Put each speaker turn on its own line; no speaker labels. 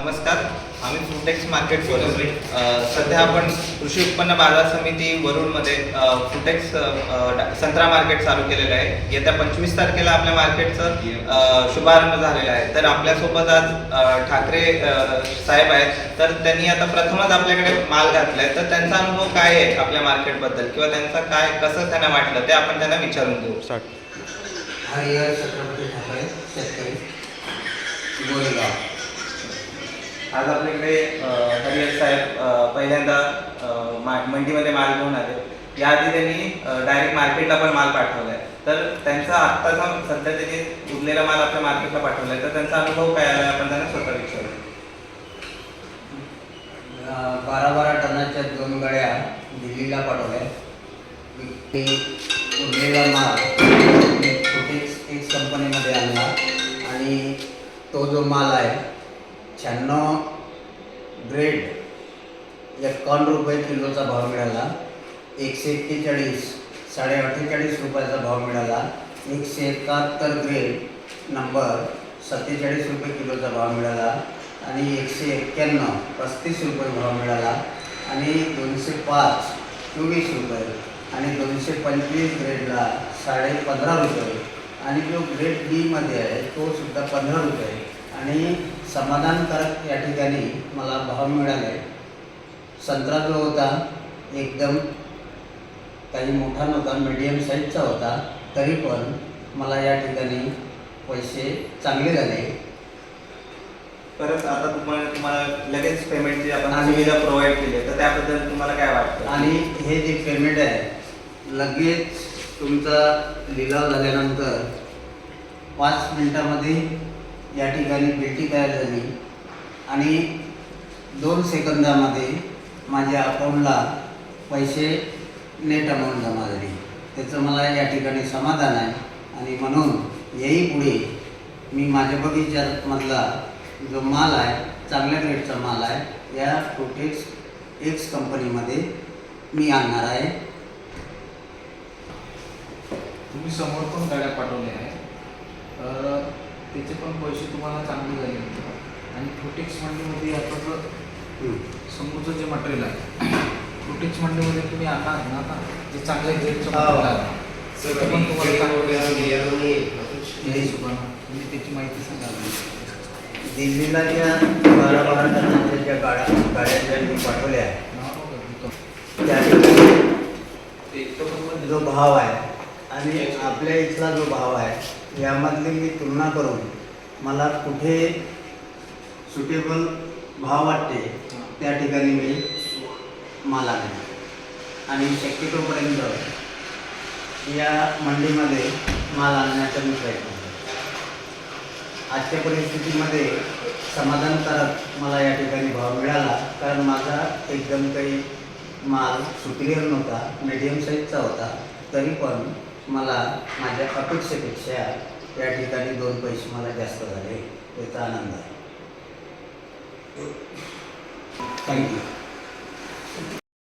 नमस्कार आम्ही फुटेक्स मार्केट बोलतोय सध्या आपण कृषी उत्पन्न बाजार समिती वरुणमध्ये फुटेक्स संत्रा मार्केट चालू केलेलं आहे. येत्या पंचवीस तारखेला आपल्या मार्केटचं शुभारंभ झालेला आहे. तर आपल्यासोबत आज ठाकरे साहेब आहेत. तर त्यांनी आता प्रथमच आपल्याकडे माल घातलाय. तर त्यांचा अनुभव काय आहे आपल्या मार्केटबद्दल किंवा त्यांचा काय कसं त्यांना वाटलं? ते आपण त्यांना विचारून घेऊ. स्टार्ट आज आपल्याकडे हरिहर साहेब पहिल्यांदा मा- मंडीमध्ये माल घेऊन आले. याआधी त्यांनी डायरेक्ट मार्केटला पण माल पाठवलाय. तर त्यांचा आत्ताचा सध्या त्यांनी उरलेला माल आपल्या मार्केटला पाठवलाय तर त्यांचा अनुभव काय आला? आपण त्यांना स्वतः विचारू
बारा बारा टनाच्या दोन गड्या दिल्लीला पाठवल्या. ते उरलेला माल कुठेच कंपनीमध्ये आणला. आणि तो जो माल आहे शहाण्णव ग्रेड एक्कावन्न रुपये किलोचा भाव मिळाला. एकशे एक्केचाळीस साडे अठ्ठेचाळीस रुपयाचा भाव मिळाला. एकशे एकाहत्तर ग्रेड नंबर सत्तेचाळीस रुपये किलोचा भाव मिळाला. आणि एकशे एक्क्याण्णव पस्तीस रुपये भाव मिळाला. आणि दोनशे पाच चोवीस रुपये. आणि दोनशे पंचवीस ग्रेडला साडे पंधरा रुपये. आणि जो ग्रेड बीमध्ये आहे तो सुद्धा पंधरा रुपये. आणि समाधानकारक या ठिकाणी मला भाव मिळाले. संत्रा जो होता एकदम काही मोठा नव्हता मीडियम साईजचा होता तरी पण मला या ठिकाणी पैसे चांगले झाले.
परत आता तुम्हाला तुम्हाला लगेच पेमेंटची आपण सुविधा प्रोव्हाइड केली तर त्याबद्दल तुम्हाला काय वाटतं?
आणि हे जे पेमेंट आहे लगेच तुमचा लिलाव झाल्यानंतर पाच मिनिटामध्ये या ठिकाणी पेटी तयार झाली. आणि दोन सेकंदामध्ये माझ्या अकाउंटला पैसे नेट अमाऊंट जमा झाली. त्याचं मला या ठिकाणी समाधान आहे. आणि म्हणून याही पुढे मी माझ्या बगीच्यामधला जो माल आहे चांगल्या ग्रेडचा माल आहे या प्रोटेक्स एक्स कंपनीमध्ये मी आणणार आहे.
तुम्ही समोर पण गाड्या पाठवल्या आहेत. तर त्याचे पण पैसे तुम्हाला चांगले झाले होते आणि फ्रुटेक्स मंडीमध्ये आता जर समोरचं जे मटेरियल आहे फ्रुटेक्स मंडीमध्ये तुम्ही आणणार ना आता जे चांगल्या ग्रेडचं. मटेरियल आहे. पण तुम्हाला चांगलं तुम्ही त्याची माहिती सांगा.
दिल्लीला ज्या बारा बारा टनाच्या ज्या गाड्या गाड्या ज्या मी पाठवल्या त्या जो भाव आहे आणि आपल्या इथला जो भाव आहे यामधली मी तुलना करून मला कुठे सुटेबल भाव वाटते त्या ठिकाणी मी माल आणेन आणि शक्यतोपर्यंत या मंडीमध्ये माल आणण्याचा मी प्रयत्न करेन. आजच्या परिस्थितीमध्ये समाधानकारक मला या ठिकाणी भाव मिळाला कारण माझा एकदम काही माल सुपिरियर नव्हता मीडियम साईजचा होता तरी पण मला माझ्या अपेक्षेपेक्षा या ठिकाणी दोन पैसे मला जास्त झाले त्याचा आनंद आहे. थँक्यू